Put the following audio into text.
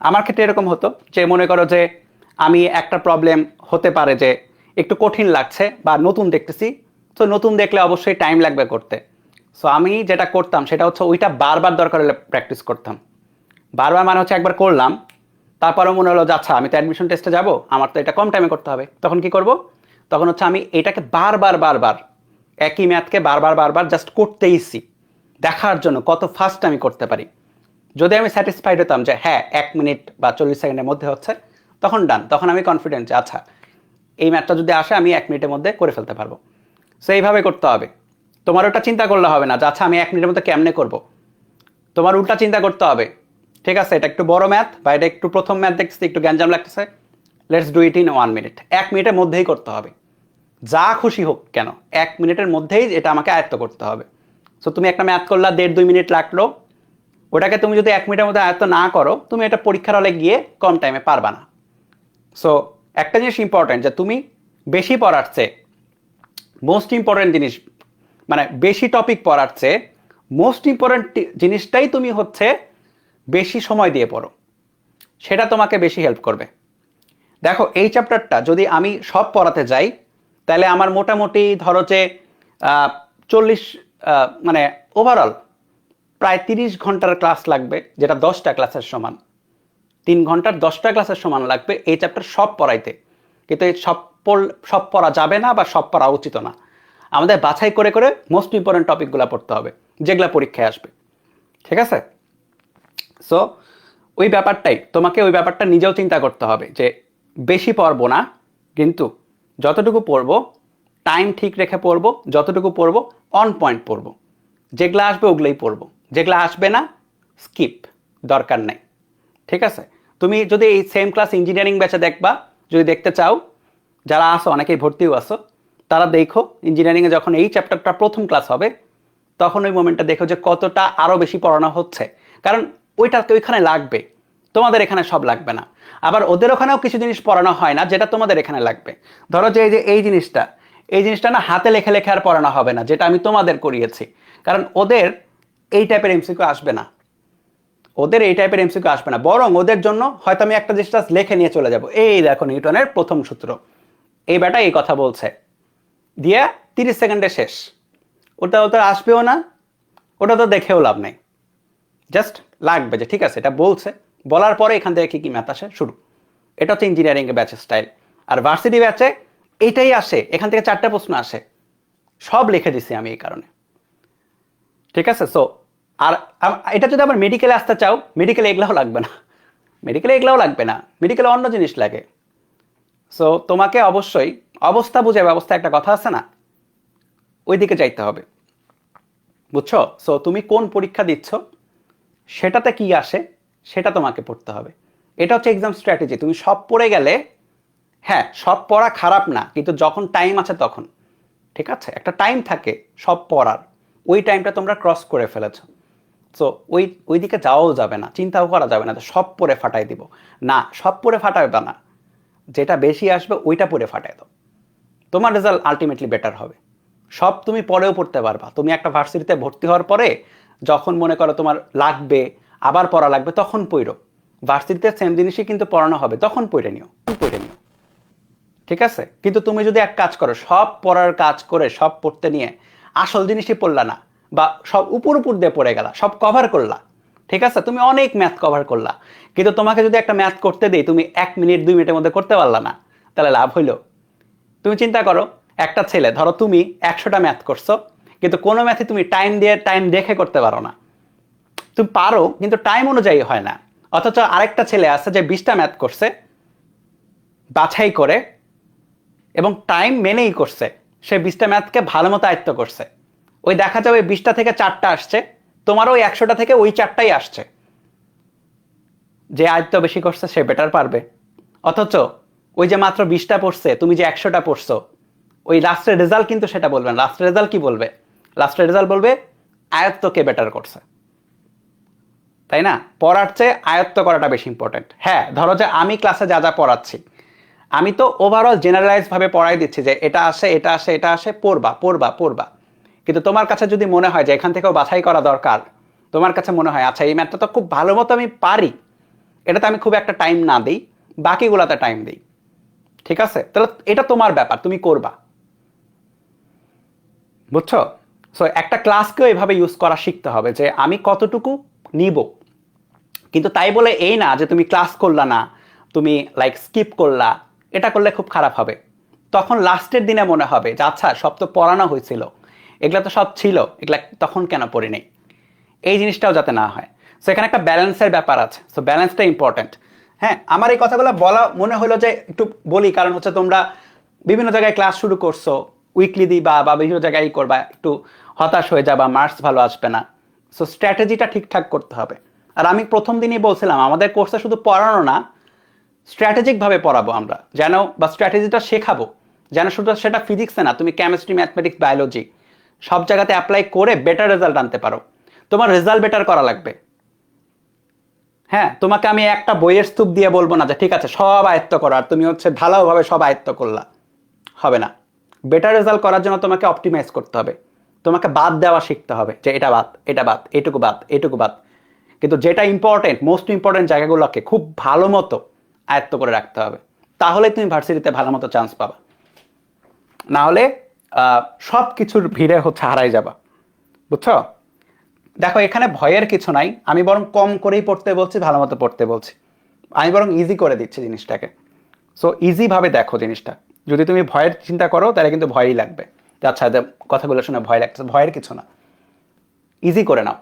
আমার ক্ষেত্রে এরকম হতো যে মনে করো যে আমি একটা প্রবলেম হতে পারে যে একটু কঠিন লাগছে বা নতুন দেখতেছি। তো নতুন দেখলে অবশ্যই টাইম লাগবে করতে। সো আমি যেটা করতাম সেটা হচ্ছে ওইটা বারবার দরকার হলে প্র্যাকটিস করতাম। বারবার মানে হচ্ছে একবার করলাম তারপরে মনে হলো আচ্ছা আমি তো অ্যাডমিশন টেস্টে যাব, আমার তো এটা কম টাইমে করতে হবে। তখন কি করব? তখন হচ্ছে আমি এটাকে বারবার বারবার, একই ম্যাথকে বারবার বারবার জাস্ট করতেইছি দেখার জন্য কত ফাস্ট আমি করতে পারি। যদি আমি স্যাটিসফাইড হতাম যে হ্যাঁ এক মিনিট বা চল্লিশ সেকেন্ডের মধ্যে হচ্ছে, তখন ডান তখন আমি কনফিডেন্ট যে আচ্ছা এই ম্যাথটা যদি আসে, আমি এক মিনিটের মধ্যে করে ফেলতে পারব। সো এইভাবে করতে হবে। তোমার ওটা চিন্তা করলে হবে না যে আচ্ছা আমি এক মিনিটের মধ্যে কেমনে করব? তোমার উল্টা চিন্তা করতে হবে। ঠিক আছে, এটা একটু বড় ম্যাথ বা এটা একটু প্রথম ম্যাথ দেখতেছি, একটু গ্যাঞ্জাম লাগতেছে। Let's do it in one minute এক মিনিটের মধ্যেই করতে হবে। যা খুশি হোক কেন, এক মিনিটের মধ্যেই এটা আমাকে আয়ত্ত করতে হবে। সো তুমি একটা ম্যাথ করলা, দেড় দুই মিনিট লাগল ওটাকে তুমি যদি এক মিনিটের মধ্যে আয়ত্ত না করো, তুমি এটা পরীক্ষার হলে গিয়ে কম টাইমে পারবা না। সো একটা জিনিস ইম্পর্টেন্ট যে তুমি বেশি পড়ার চেয়ে মোস্ট ইম্পর্টেন্ট জিনিস মানে বেশি টপিক পড়ার চেয়ে মোস্ট ইম্পর্টেন্ট জিনিসটাই তুমি হচ্ছে বেশি সময় দিয়ে পড়ো। সেটা তোমাকে বেশি হেল্প করবে। দেখো, এই চ্যাপ্টারটা যদি আমি সব পড়াতে যাই, তাহলে আমার মোটামুটি ধরো যে চল্লিশ মানে ওভারঅল প্রায় তিরিশ ঘণ্টার ক্লাস লাগবে, যেটা দশটা ক্লাসের সমান। তিন ঘণ্টার দশটা ক্লাসের সমান লাগবে এই চ্যাপ্টার সব পড়াইতে। কিন্তু এই সব পড়- সব পড়া যাবে না বা সব পড়া উচিত না। আমাদের বাছাই করে করে মোস্ট ইম্পর্টেন্ট টপিকগুলো পড়তে হবে, যেগুলো পরীক্ষায় আসবে। ঠিক আছে? সো ওই ব্যাপারটাই, তোমাকে ওই ব্যাপারটা নিজেও চিন্তা করতে হবে যে বেশি পড়ব না, কিন্তু যতটুকু পড়ব টাইম ঠিক রেখে পড়ব, যতটুকু পড়ব অন পয়েন্ট পড়ব। যেগুলো আসবে ওগুলোই পড়ব। যেগুলো আসবে না স্কিপ দরকার নেই। ঠিক আছে? তুমি যদি এই সেম ক্লাস ইঞ্জিনিয়ারিং ব্যাচে দেখবা, যদি দেখতে চাও, যারা আসো অনেকেই ভর্তিও আসো তারা দেখো ইঞ্জিনিয়ারিংয়ে যখন এই চ্যাপ্টারটা প্রথম ক্লাস হবে, তখন ওই মোমেন্টটা দেখো যে কতটা আরও বেশি পড়ানো হচ্ছে। কারণ ওইটা ওইখানে লাগবে। তোমাদের এখানে সব লাগবে না। আবার ওদের ওখানেও কিছু জিনিস পড়ানো হয় না, যেটা তোমাদের এখানে লাগবে। ধরো যে এই যে এই জিনিসটা এই জিনিসটা না হাতে লেখে লেখে আর পড়ানো হবে না, যেটা আমি তোমাদের করিয়েছি। কারণ ওদের এই টাইপের এমসিকিউ আসবে না। ওদের এই টাইপের এমসিকিউ আসবে না। বরং ওদের জন্য হয়তো আমি একটা জিনিস just লেখে নিয়ে চলে যাব। এই দেখো নিউটনের প্রথম সূত্র। এই বেটা এই কথা বলছে। দিয়ে তিরিশ সেকেন্ডে শেষ। ওটা ওটা আসবেও না। ওটা তো দেখেও লাভ নেই। জাস্ট লাগবে যে, ঠিক আছে, এটা বলছে। বলার পরে এখান থেকে কী কী ম্যাথ আসে? শুরু। এটা হচ্ছে ইঞ্জিনিয়ারিং ব্যাচের স্টাইল আর ভার্সিটি ব্যাচে এইটাই আসে। এখান থেকে চারটা প্রশ্ন আসে। সব লিখে দিছি আমি এই কারণে। ঠিক আছে? সো আর এটা যদি আবার মেডিকেলে আসতে চাও মেডিকেলে এগুলাও লাগবে না। মেডিকেলে এগুলাও লাগবে না। মেডিকেলে অন্য জিনিস লাগে। সো তোমাকে অবশ্যই অবস্থা বুঝে ব্যবস্থা একটা কথা আছে না? ওই দিকে যাইতে হবে। বুঝছ? সো তুমি কোন পরীক্ষা দিচ্ছ, সেটাতে কি আসে, সেটা তোমাকে পড়তে হবে। এটা হচ্ছে এক্সাম স্ট্র্যাটেজি তুমি সব পড়ে গেলে হ্যাঁ সব পড়া খারাপ না, কিন্তু যখন টাইম আছে তখন। ঠিক আছে? একটা টাইম থাকে সব পড়ার। ওই টাইমটা তোমরা ক্রস করে ফেলেছো। সো ওই ওই দিকে যাওয়াও যাবে না, চিন্তাও করা যাবে না সব পরে ফাটাই দিব। না, সব পড়ে ফাটাবে না। যেটা বেশি আসবে, ওইটা পড়ে ফাটাই দাও। তোমার রেজাল্ট আলটিমেটলি বেটার হবে। সব তুমি পরেও পড়তে পারবা। তুমি একটা ভার্সিটিতে ভর্তি হওয়ার পরে যখন মনে করো তোমার লাগবে, আবার পড়া লাগবে, তখন পড়ো। ভার্সিটিতে সেম জিনিসই কিন্তু পড়ানো হবে, তখন পড়ে নিও পড়ে নিও। ঠিক আছে? কিন্তু তুমি যদি এক কাজ করো, সব পড়ার কাজ করে, সব পড়তে নিয়ে আসল জিনিসই পড়লা না, বা সব উপর উপর দিয়ে পড়ে গেলা, সব কভার করলা। ঠিক আছে? তুমি অনেক ম্যাথ কভার করলা। কিন্তু তোমাকে যদি একটা ম্যাথ করতে দিই, তুমি এক মিনিট দুই মিনিটের মধ্যে করতে পারলা না। তাহলে লাভ হইল। তুমি চিন্তা করো, একটা ছেলে, ধরো তুমি একশোটা ম্যাথ করছ, কিন্তু কোনো ম্যাথে তুমি টাইম দিয়ে টাইম দেখে করতে পারো না। তুমি পারো, কিন্তু টাইম অনুযায়ী হয় না। অথচ আরেকটা ছেলে আছে যে বিশটা ম্যাথ করছে, বাছাই করে, এবং টাইম মেনেই করছে। সে বিশটা ম্যাথকে ভালো মতো আয়ত্ত করছে। ওই দেখা যাবে বিশটা থেকে চারটা আসছে, তোমারও ওই একশোটা থেকে ওই চারটাই আসছে। যে আয়ত্ত বেশি করছে, সে বেটার পারবে। অথচ ওই যে মাত্র বিশটা পড়ছে, তুমি যে একশোটা পড়ছো, ওই লাস্টের রেজাল্ট কিন্তু সেটা বলবে না। লাস্টের রেজাল্ট কি বলবে? লাস্টের রেজাল্ট বলবে, আয়ত্ত কে বেটার করছে? তাই না? পড়ার চেয়ে আয়ত্ত করাটা বেশি ইম্পর্টেন্ট হ্যাঁ ধরো যে আমি ক্লাসে যা যা পড়াচ্ছি আমি তো ওভারঅল জেনারেলাইজ ভাবে পড়াই দিচ্ছি যে এটা আসে এটা আসে এটা আসে, পড়বা পড়বা পড়বা। কিন্তু তোমার কাছে যদি মনে হয় যে এখান থেকেও বাছাই করা দরকার, তোমার কাছে মনে হয় আচ্ছা এই ম্যাথটা তো খুব ভালো মতো আমি পারি, এটাতে আমি খুব একটা টাইম না দিই, বাকিগুলাতে টাইম দিই। ঠিক আছে? তাহলে এটা তোমার ব্যাপার, তুমি করবা। বুঝছ? সো একটা ক্লাসকেও এভাবে ইউজ করা শিখতে হবে যে আমি কতটুকু নিব। কিন্তু তাই বলে এই না যে তুমি ক্লাস করলা না, তুমি লাইক স্কিপ করলা এটা করলে খুব খারাপ হবে। তখন লাস্টের দিনে মনে হবে যে আচ্ছা সব তো পড়ানো হয়েছিল। এগুলা তো সব ছিল, এগুলা তখন কেন পড়ি নেই? এই জিনিসটাও যাতে না হয়। সো এখানে একটা ব্যালেন্সের ব্যাপার আছে। সো ব্যালেন্সটা ইম্পর্ট্যান্ট হ্যাঁ আমার এই কথাগুলো বলা, মনে হলো যে, একটু বলি, কারণ হচ্ছে তোমরা বিভিন্ন জায়গায় ক্লাস শুরু করছ উইকলি দিবা বা বিভিন্ন জায়গায় করবা, একটু হতাশ হয়ে যাবা মার্কস ভালো আসবে না। সো স্ট্র্যাটেজিটা ঠিকঠাক করতে হবে। আর আমি প্রথম দিনই বলছিলাম, আমাদের কোর্সে শুধু পড়ানো না স্ট্র্যাটেজিকভাবে পড়াবো আমরা। যেন বা স্ট্র্যাটেজিটা শেখাবো। যেন শুধু সেটা ফিজিক্সে না, তুমি কেমিস্ট্রি ম্যাথমেটিক্স বায়োলজি সব জায়গাতে অ্যাপ্লাই করে বেটার রেজাল্ট আনতে পারো। তোমার রেজাল্ট বেটার করা লাগবে। হ্যাঁ তোমাকে আমি একটা বইয়ের স্তূপ দিয়ে বলব না যে, ঠিক আছে, সব আয়ত্ত করো। আর তুমি হচ্ছে ঢালাওভাবে সব আয়ত্ত করলা। হবে না। বেটার রেজাল্ট করার জন্য তোমাকে অপটিমাইজ করতে হবে। তোমাকে বাদ দেওয়া শিখতে হবে যে, এটা বাদ এটা বাদ, এটুকু বাদ এটুকু বাদ। কিন্তু যেটা ইম্পর্টেন্ট মোস্ট ইম্পর্টেন্ট জায়গাগুলোকে খুব ভালো মতো আয়ত্ত করে রাখতে হবে। তাহলে তুমি ভার্সিটিতে ভালো মতো চান্স পাবা। না হলে সব কিছুর ভিড়ে হচ্ছে হারাই যাবা। বুঝছ? দেখো, এখানে ভয়ের কিছু নাই। আমি বরং কম করেই পড়তে বলছি, ভালো মতো পড়তে বলছি। আমি বরং ইজি করে দিচ্ছি জিনিসটাকে। সো ইজিভাবে দেখো জিনিসটা। যদি তুমি ভয়ের চিন্তা করো, তাহলে কিন্তু ভয়ই লাগবে। আচ্ছা কথাগুলো শুনে ভয় লাগছে ভয়ের কিছু না। ইজি করে নাও।